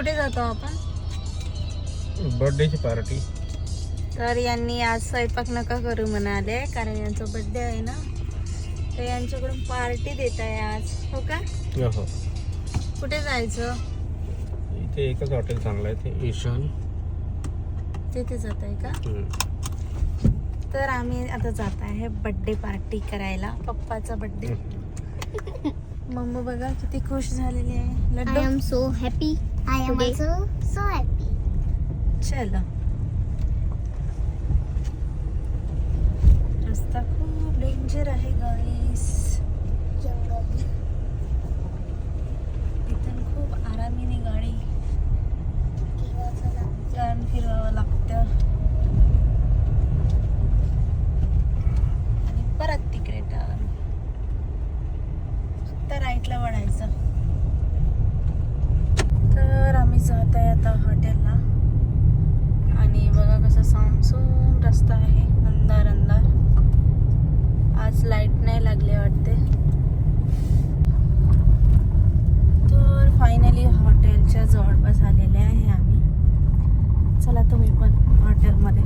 कुठे जातो आपण? बर्थडेची पार्टी तर यांनी आज स्वयंपाक नका करू म्हणाले कारण यांचा बर्थडे आहे ना. तर यांच्याकडून पार्टी देत आहे आज हो का? हो कुठे जायचं? इथे एकच हॉटेल चांगलं आहे ते ईशान तिथे जात आहे का. तर आम्ही आता जात आहे बर्थडे पार्टी करायला पप्पाचा बर्थडे मम्मा बघा किती खुश झालेली आहे laddoo am so happy. I am Today. also so happy. चलो रस्ता खूप डेंजर आहे गाईस. इथून खूप आरामीने गाडी? टर्न फिरवावं लागतं आणि परत तिकडे फक्त वळायचं तर आम्ही जात आहे आता हॉटेलला. आणि बघा कसं सामसूम रस्ता आहे अंधार अंधार आज लाइट नाही लागले वाटते. तर फायनली हॉटेलच्या जवळपास आलेले आहे आम्ही. चला तुम्ही पण हॉटेलमध्ये.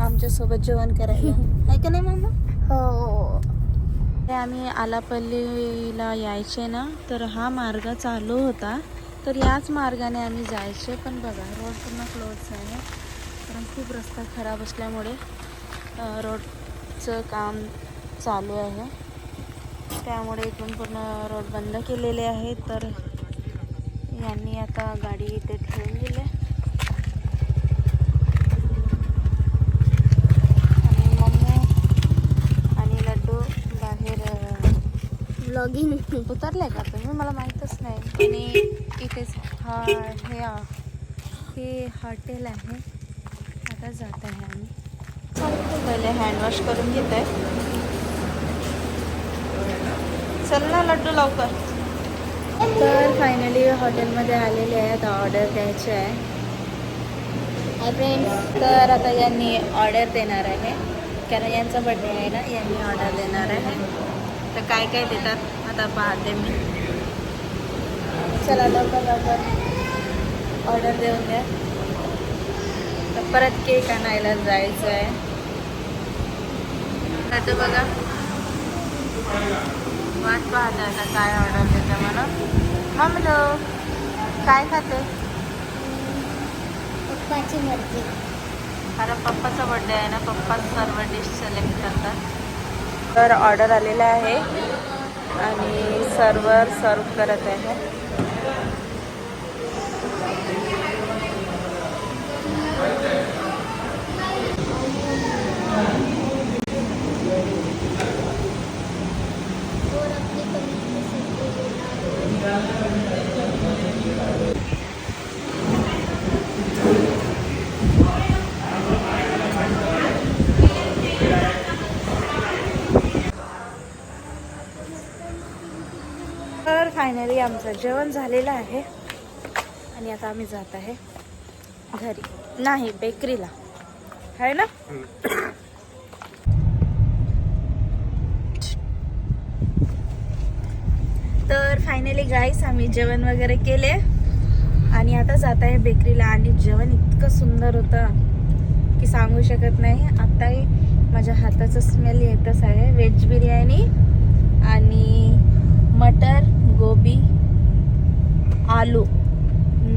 आमच्यासोबत जेवण करायला. आहे का नाही मम्मा हो. हो, हो. ते आम्ही आलापल्लीला यायचे ना तर हा मार्ग चालू होता. तर याच मार्गाने आम्ही जायचे पण बघा रोड पूर्ण क्लोज आहे कारण खूप रस्ता खराब असल्यामुळे रोडचं काम चालू आहे. त्यामुळे इथून पूर्ण रोड बंद केलेले आहे तर यांनी आता गाडी इथे ठेवून दिली आणि मम्मी आणि लड्डू बाहेर अ, ब्लॉगिंग उतरले का तुम्ही? मला माहीतच नाही. आणि इथेच हा हे हे. हॉटेल आहे. आता जात आहे आम्ही. पहिले हँडवॉश करून घेत आहे चल ना लड्डू लवकर. तर फायनली हॉटेलमध्ये आलेले आहेत. ऑर्डर द्यायची आहे. हाय फ्रेंड्स तर आता यांनी ऑर्डर देणार आहे. कारण यांचा बर्थडे आहे ना यांनी ऑर्डर देणार आहे. तर काय काय देतात? आता पाहते मी. चला लवकर लवकर. ऑर्डर देऊन द्या. तर परत केक आणायला जायचं आहे आता बघा. वाट पाहते आता काय ऑर्डर देते मला मम्मी काय खाते? पप्पाची मर्जी. कारण पप्पाचा बर्थडे आहे ना. पप्पा सर्व डिश सिलेक्ट करतात. तर ऑर्डर आलेला आहे. आणि सर्वर सर्व करत आहे. और अपनी पनीर की सब्जी बना दो। तर फायनली आमचं जेवण झालेलं आहे. आणि आता आम्ही जात आहे घरी. नाही बेकरीला. आहे ना? तर फायनली गाईस आम्ही जेवण वगैरे केले. आणि आता जात आहे बेकरीला. आणि जेवण इतकं सुंदर होतं की सांगू शकत नाही. आत्ताही माझ्या हाताचा स्मेल येतच आहे. व्हेज बिर्याणी आणि मटर गोबी आलू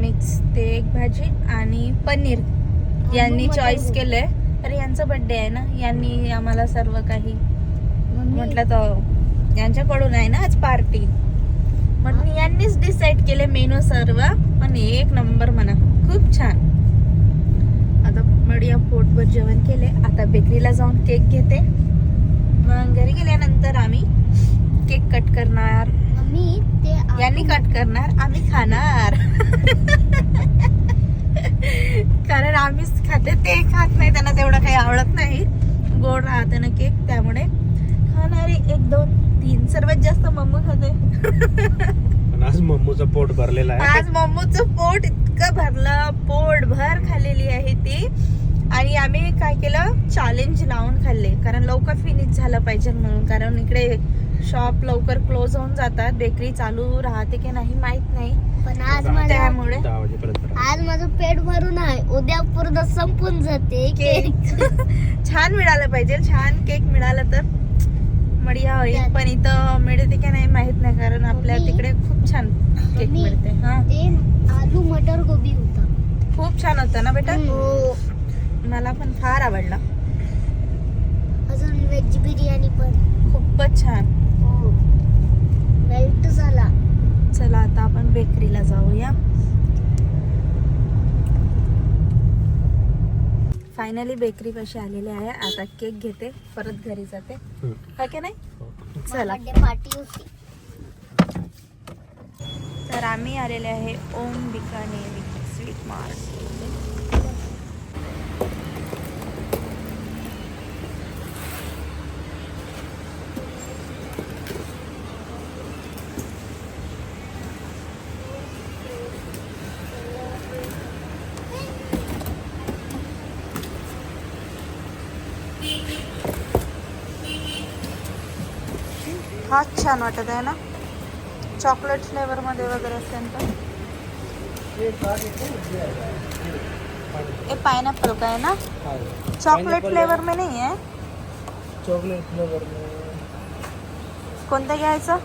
मिक्स ते एक भाजी आणि पनीर. यांनी चॉईस. केलंय. तर यांचा बर्थडे आहे ना? यांनी आम्हाला सर्व काही म्हटलं तर यांच्याकडून आहे ना आज पार्टी म्हणून यांनीच डिसाईड केले मेनू सर्व पण एक नंबर म्हणा. खूप छान. आता बढिया पोटभर जेवण केले. आता बेकरीला जाऊन केक घेते. मग घरी गेल्यानंतर आम्ही केक कट करणार. मम्मी ते यांनी कट करणार. आम्ही खाणार. कारण आम्हीच खाते ते खात नाही त्यांना तेवढं काही आवडत नाही. गोड राहते ना केक त्यामुळे. खाणारे एक दोन तीन सर्वात जास्त मम्मी खाते. आज मम्मूचं पोट भरलेलं आहे. आज मम्मूचं पोट इतकं भरलं पोट भर खाल्लेली आहे ती. आणि आम्ही काय केलं? चॅलेंज लावून खाल्ले. कारण लवकर फिनिश झालं पाहिजे म्हणून. कारण इकडे शॉप लवकर क्लोज होऊन जातात. बेकरी चालू राहते की नाही माहीत नाही. पण आज त्यामुळे दहा वाजेपर्यंत. आज माझं पेट भरून आहे. उद्या पूर्ण संपून जाते केक. छान मिळालं पाहिजे. छान केक मिळाला तर बढिया होईल. पण इथं मिळते की नाही माहीत नाही कारण आपल्या मम्मी. तिकडे खूप छान केक मम्मी. मिळते. हा. ते आलू मटर गोबी होता. खूप छान होतं ना बेटा? हो. मला पण फार आवडला. अजून व्हेज बिर्याणी पण. खूपच छान हो मेल्ट झाला चला आता आपण बेकरीला जाऊया. फायनली बेकरी पाशी आलेले आहे. आता केक घेते. परत घरी जाते. हम्म. हा की नाही? हो. चला. बर्थडे पार्टी होती. तर आम्ही आलेले आहे ओम बिकानेरी स्वीट मार्ट छान वाटत आहे ना? चॉकलेट फ्लेवर मध्ये वगैरे असेल तर. ये पाइनएप्पल का है ना? चॉकलेट फ्लेवर में नहीं है. चॉकलेट फ्लेवर कोणतं घ्यायचं?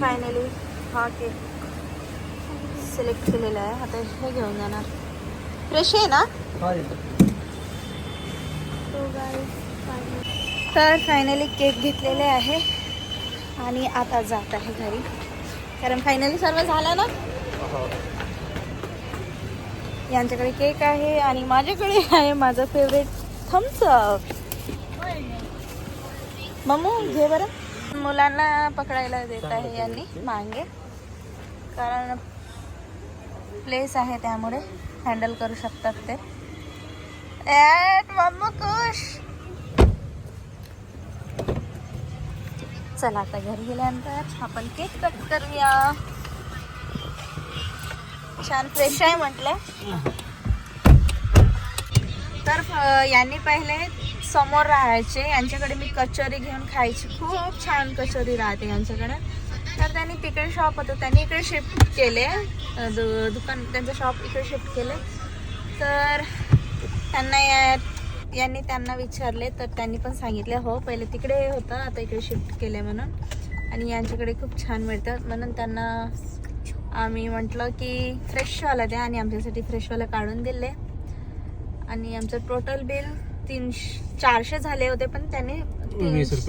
फायनली हा केक सिलेक्ट केलेला आहे. आता हे घेऊन जाणार. फ्रेश आहे ना? तर फायनली केक घेतलेले आहे. आणि आता जात आहे घरी. कारण फायनली सर्व झालं ना? यांच्याकडे केक आहे आणि माझ्याकडे आहे माझं फेवरेट थम्सअप मम्मू घे बरं. मुलांना पकडायला देत आहे यांनी मांगे. कारण प्लेस आहे त्यामुळे हँडल करू शकतात ते. ॲट मम्मू खुश. चला आता घरी गेल्यानंतर आपण केक कट करूया. छान फ्रेश आहे म्हटलं. तर यांनी पहिले समोर राहायचे. यांच्याकडे मी कचोरी घेऊन खायची. खूप छान कचोरी राहते यांच्याकडे. तर त्यांनी तिकडे शॉप होतं. त्यांनी इकडे शिफ्ट केले. दु- दुकान त्यांचं शॉप इकडे शिफ्ट केले. तर त्यांना या यांनी त्यांना विचारले तर त्यांनी पण सांगितले हो पहिले तिकडे होतं आता इकडे शिफ्ट केले म्हणून. आणि यांच्याकडे खूप छान मिळतं. म्हणून त्यांना आम्ही म्हटलं की फ्रेशवाला द्या आणि आमच्यासाठी फ्रेशवाला काढून दिले. आणि आमचं टोटल बिल तीनशे चारशे झाले होते पण त्यांनी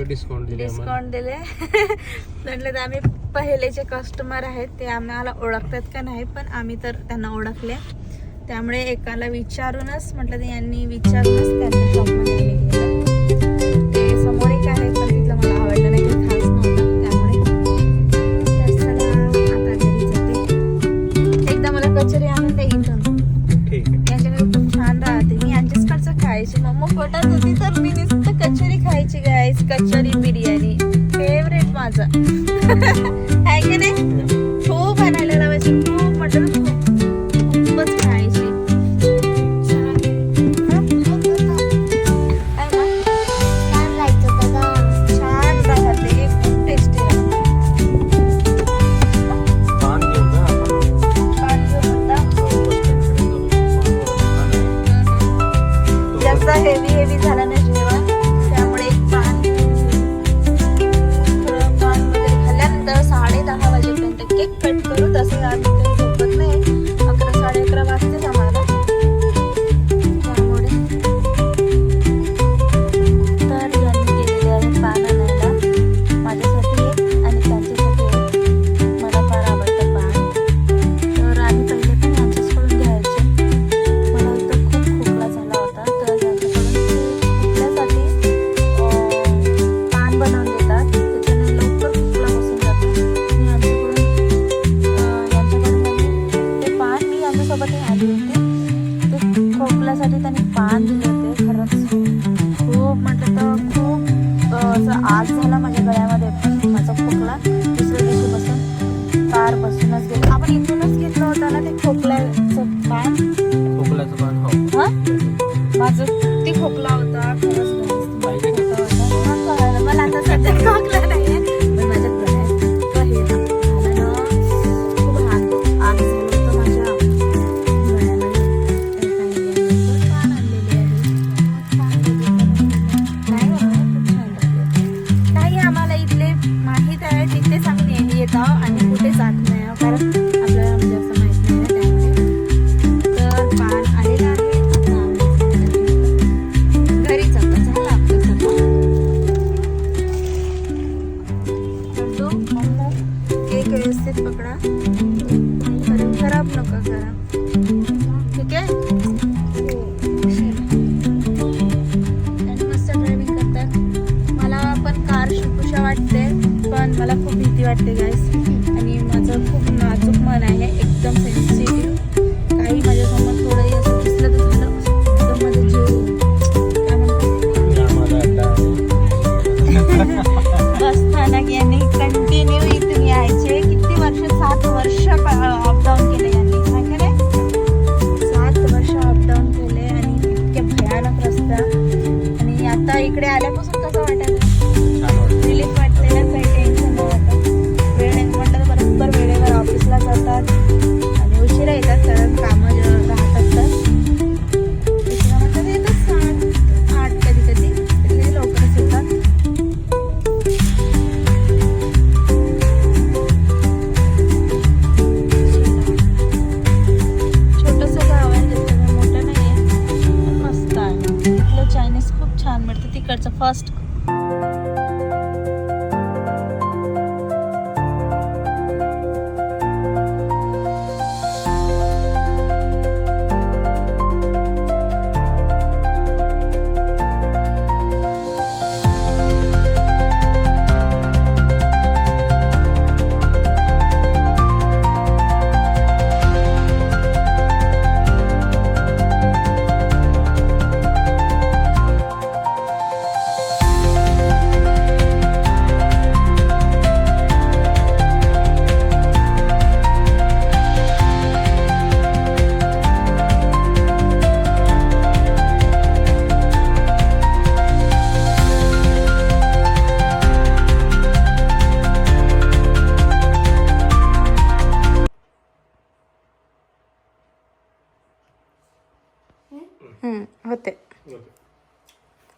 डिस्काउंट डिस्काउंट दिले म्हटलं तर आम्ही पहिलेचे कस्टमर आहेत ते आम्हाला ओळखतात का नाही पण आम्ही तर त्यांना ओळखले. त्यामुळे एकाला विचारूनच म्हटलं तर यांनी विचारूनच त्यांना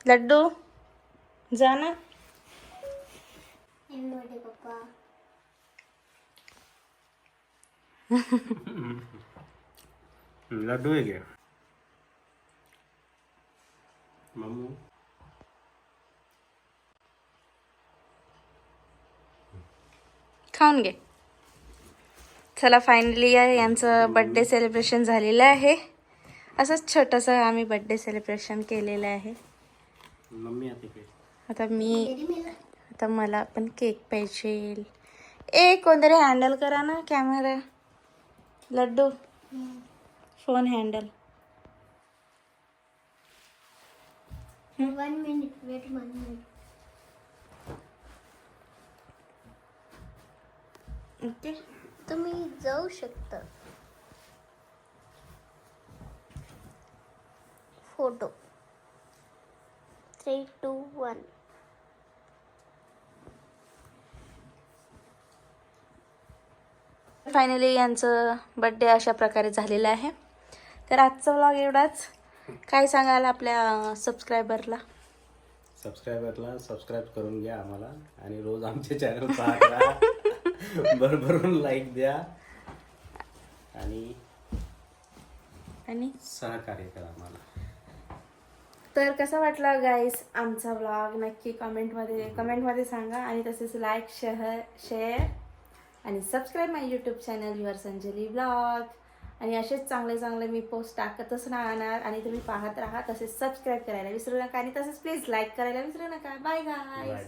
लड्डू जा ना लड्डू आहे खाऊन घे. चला फायनली यांचं बड्डे सेलिब्रेशन झालेलं आहे. असंच छोटंसं आम्ही बड्डे सेलिब्रेशन केलेलं आहे. मम्मी आता मी आता मला पण केक पाहिजे. ए कोणतरी हँडल करा ना camera laddu. Phone handle one minute wait one minute okay. तुम्ही जाऊ शकता. Photo three two one finally यांचं बड्डे अशा प्रकारे झालेलं आहे. तर आजचा व्लॉग एवढाच. काय सांगाल आपल्या सबस्क्रायबरला सबस्क्रायबरला सबस्क्राईब करून घ्या आम्हाला आणि रोज आमचे चॅनल पाहत. भरभरून लाईक द्या. आणि आणि? सहकार्य करा आम्हाला. तर कसा वाटला गाईस आमचा ब्लॉग नक्की कमेंटमध्ये कमेंटमध्ये सांगा आणि तसेच लाईक शेअर शेअर आणि subscribe my YouTube channel your Sanjali blog आणि असेच चांगले चांगले मी पोस्ट टाकतच राहणार आणि तुम्ही पाहत राहा. तसेच सबस्क्राईब करायला विसरू नका आणि तसेच प्लीज लाईक करायला विसरू नका. बाय बाय गाय